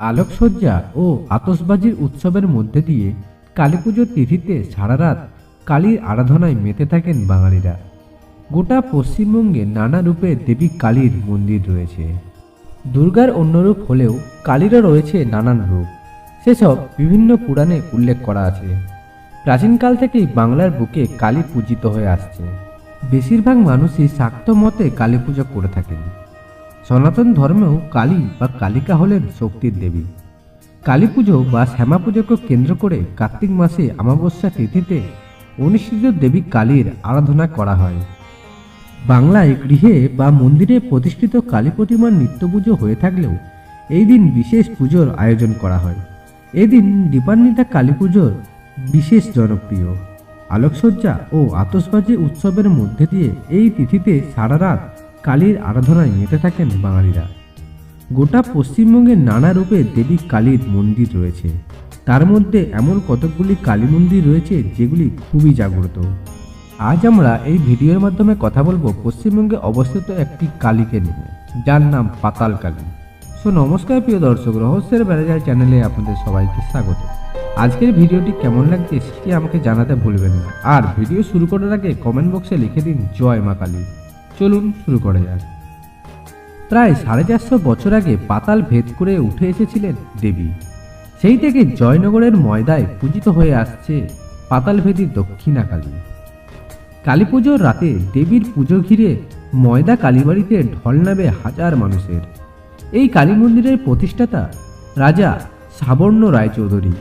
আলোকসজ্জা ও আতসবাজির উৎসবের মধ্যে দিয়ে কালী পুজোর তিথিতে সারা রাত কালীর আরাধনায় মেতে থাকেন বাঙালিরা। গোটা পশ্চিমবঙ্গে নানা রূপে দেবী কালীর মন্দির রয়েছে। দুর্গার অন্য রূপ হলেও কালীরও রয়েছে নানান রূপ। সেসব বিভিন্ন পুরাণে উল্লেখ করা আছে। প্রাচীনকাল থেকেই বাংলার বুকে কালী পূজিত হয়ে আসছে। বেশিরভাগ মানুষই শাক্ত মতে কালী পুজো করে থাকেন। সনাতন ধর্মেও কালী বা কালিকা হলেন শক্তির দেবী। কালী পুজো বা শ্যামা পুজোকে কেন্দ্র করে কার্তিক মাসে অমাবস্যা তিথিতে অনুষ্ঠিত দেবী কালীর আরাধনা করা হয়। বাংলায় গৃহে বা মন্দিরে প্রতিষ্ঠিত কালী প্রতিমার নিত্য পুজো হয়ে থাকলেও এই দিন বিশেষ পুজোর আয়োজন করা হয়। এদিন দীপান্বিতা কালী পুজোর বিশেষ জনপ্রিয়। আলোকসজ্জা ও আতসবাজি উৎসবের মধ্যে দিয়ে এই তিথিতে সারা রাত কালীর আরাধনায় মেতে থাকেন বাঙালিরা। গোটা পশ্চিমবঙ্গে নানা রূপে দেবী কালীর মন্দির রয়েছে। তার মধ্যে এমন কতকগুলি কালী মন্দির রয়েছে যেগুলি খুবই জাগ্রত। আজ আমরা এই ভিডিওর মাধ্যমে কথা বলব পশ্চিমবঙ্গে অবস্থিত একটি কালীকে নিয়ে, যার নাম পাতাল কালী। সো নমস্কার প্রিয় দর্শক, রহস্যের বেড়াজার চ্যানেলে আপনাদের সবাইকে স্বাগত। আজকের ভিডিওটি কেমন লাগছে সেটি আমাকে জানাতে ভুলবেন না। আর ভিডিও শুরু করার আগে কমেন্ট বক্সে লিখে দিন, জয় মা কালী। চলুন শুরু করা যাক। প্রায় সাড়ে চারশো বছর আগে পাতাল ভেদ করে উঠে এসেছিলেন দেবী। সেই থেকে জয়নগরের ময়দায় পূজিত হয়ে আসছে পাতালভেদী দক্ষিণা কালী। কালী পুজোর রাতে দেবীর পুজো ঘিরে ময়দা কালীবাড়িতে ঢল নামে হাজার মানুষের। এই কালী মন্দিরের প্রতিষ্ঠাতা রাজা সাবর্ণ রায়চৌধুরী।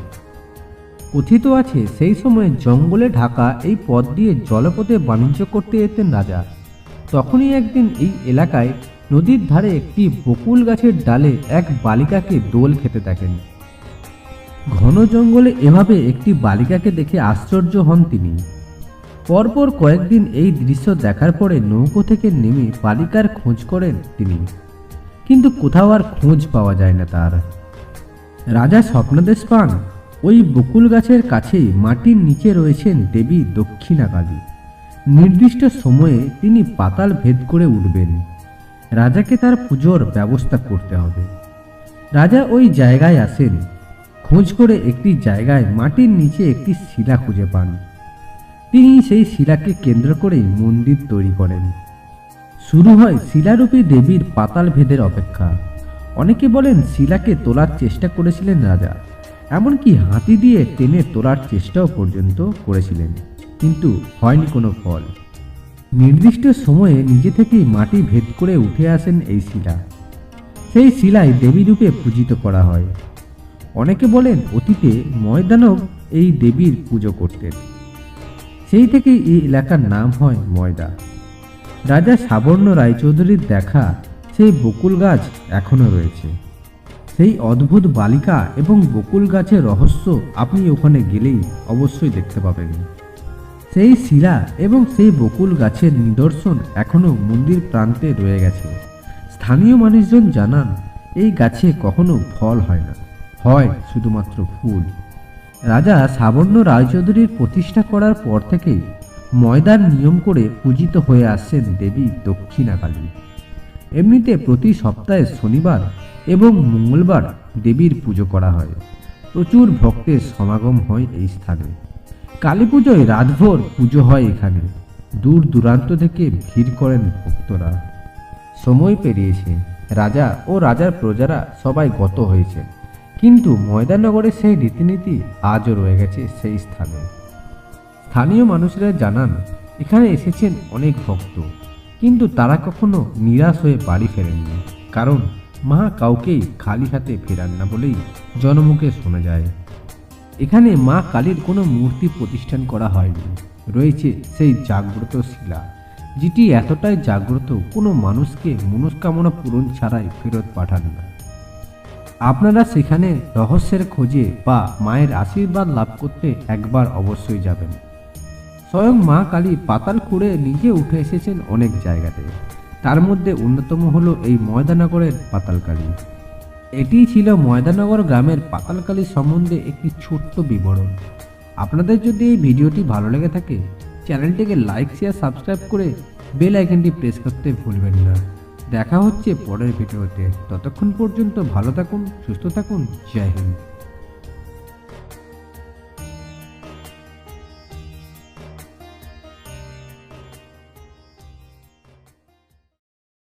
কথিত আছে সেই সময় জঙ্গলে ঢাকা এই পথ দিয়ে জলপথে বাণিজ্য করতে যেতেন রাজা। তখনই একদিন এই এলাকায় নদীর ধারে একটি বকুল গাছের ডালে এক বালিকাকে দোল খেতে দেখেন। ঘন জঙ্গলে এভাবে একটি বালিকাকে দেখে আশ্চর্য হন তিনি। পরপর কয়েকদিন এই দৃশ্য দেখার পরে নৌকো থেকে নেমে বালিকার খোঁজ করেন তিনি। কিন্তু কোথাও আর খোঁজ পাওয়া যায় না তার। রাজা স্বপ্নদেশ পান, ওই বকুল গাছের কাছেই মাটির নিচে রয়েছেন দেবী দক্ষিণা কালী নির্দিষ্ট সময়ে তিনি পাতাল ভেদ করে উঠবেন। রাজাকে তার পুজোর ব্যবস্থা করতে হবে। রাজা ওই জায়গায় আসেন। খোঁজ করে একটি জায়গায় মাটির নিচে একটি শিলা খুঁজে পান। তিনি সেই শিলাকে কেন্দ্র করেই মন্দির তৈরি করেন। শুরু হয় শিলারূপী দেবীর পাতাল ভেদের অপেক্ষা। অনেকে বলেন শিলাকে তোলার চেষ্টা করেছিলেন রাজা, এমনকি হাতি দিয়ে টেনে তোলার চেষ্টাও পর্যন্ত করেছিলেন। কিন্তু হয়নি কোনো ফল। নির্দিষ্ট সময়ে নিজে থেকেই মাটি ভেদ করে উঠে আসেন এই শিলা। সেই শিলায় দেবী রূপে পূজিত করা হয়। অনেকে বলেন অতীতে ময়দানব এই দেবীর পুজো করতেন। সেই থেকেই এই এলাকার নাম হয় ময়দা। রাজা সাবর্ণ রায়চৌধুরীর দেখা সেই বকুল গাছ এখনও রয়েছে। সেই অদ্ভুত বালিকা এবং বকুল গাছের রহস্য আপনি ওখানে গেলেই অবশ্যই দেখতে পাবেন। সেই শিলা এবং সেই বকুল গাছের নিদর্শন এখনও মন্দির প্রান্তে রয়ে গেছে। স্থানীয় মানুষজন জানান, এই গাছে কখনো ফল হয় না। হয় শুধুমাত্র ফুল। রাজা সাবর্ণ রায়চৌধুরীর প্রতিষ্ঠা করার পর থেকেই ময়দান নিয়ম করে পূজিত হয়ে আসছেন দেবী দক্ষিণা কালী এমনিতে প্রতি সপ্তাহে শনিবার এবং মঙ্গলবার দেবীর পুজো করা হয়। প্রচুর ভক্তের সমাগম হয় এই স্থানে। কালী পুজোয় রাতভর পুজো হয় এখানে। দূর দূরান্ত থেকে ভিড় করেন ভক্তরা। সময় পেরিয়েছে। রাজা ও রাজার প্রজারা সবাই গত হয়েছে কিন্তু ময়দানগরের সেই রীতিনীতি আজও রয়ে গেছে সেই স্থানে। স্থানীয় মানুষরা জানান, এখানে এসেছেন অনেক ভক্ত। কিন্তু তারা কখনো নিরাশ হয়ে বাড়ি ফেরেননি। কারণ মা কাউকেই খালি হাতে ফেরান না বলেই জনমুখে শোনা যায়। এখানে মা কালীর কোনো মূর্তি প্রতিষ্ঠান করা হয়নি। রয়েছে সেই জাগ্রত শিলা, যেটি এতটাই জাগ্রত কোনো মানুষকে মনস্কামনা পূরণ ছাড়াই ফেরত পাঠান না আপনারা সেখানে রহস্যের খোঁজে বা মায়ের আশীর্বাদ লাভ করতে একবার অবশ্যই যাবেন। স্বয়ং মা কালী পাতাল খুঁড়ে নিজে উঠে এসেছেন অনেক জায়গাতে। তার মধ্যে অন্যতম হলো এই ময়দানগরের পাতালকালী এটিই ছিল ময়দানগর গ্রামের পাতালকালী সম্বন্ধে একটি ছোট্ট বিবরণ। আপনাদের যদি এই ভিডিওটি ভালো লেগে থাকে, চ্যানেলটিকে লাইক, শেয়ার, সাবস্ক্রাইব করে বেল আইকনটি প্রেস করতে ভুলবেন না। দেখা হচ্ছে পরের ভিডিওতে। ততক্ষণ পর্যন্ত ভালো থাকুন, সুস্থ থাকুন। জয় হিন্দ।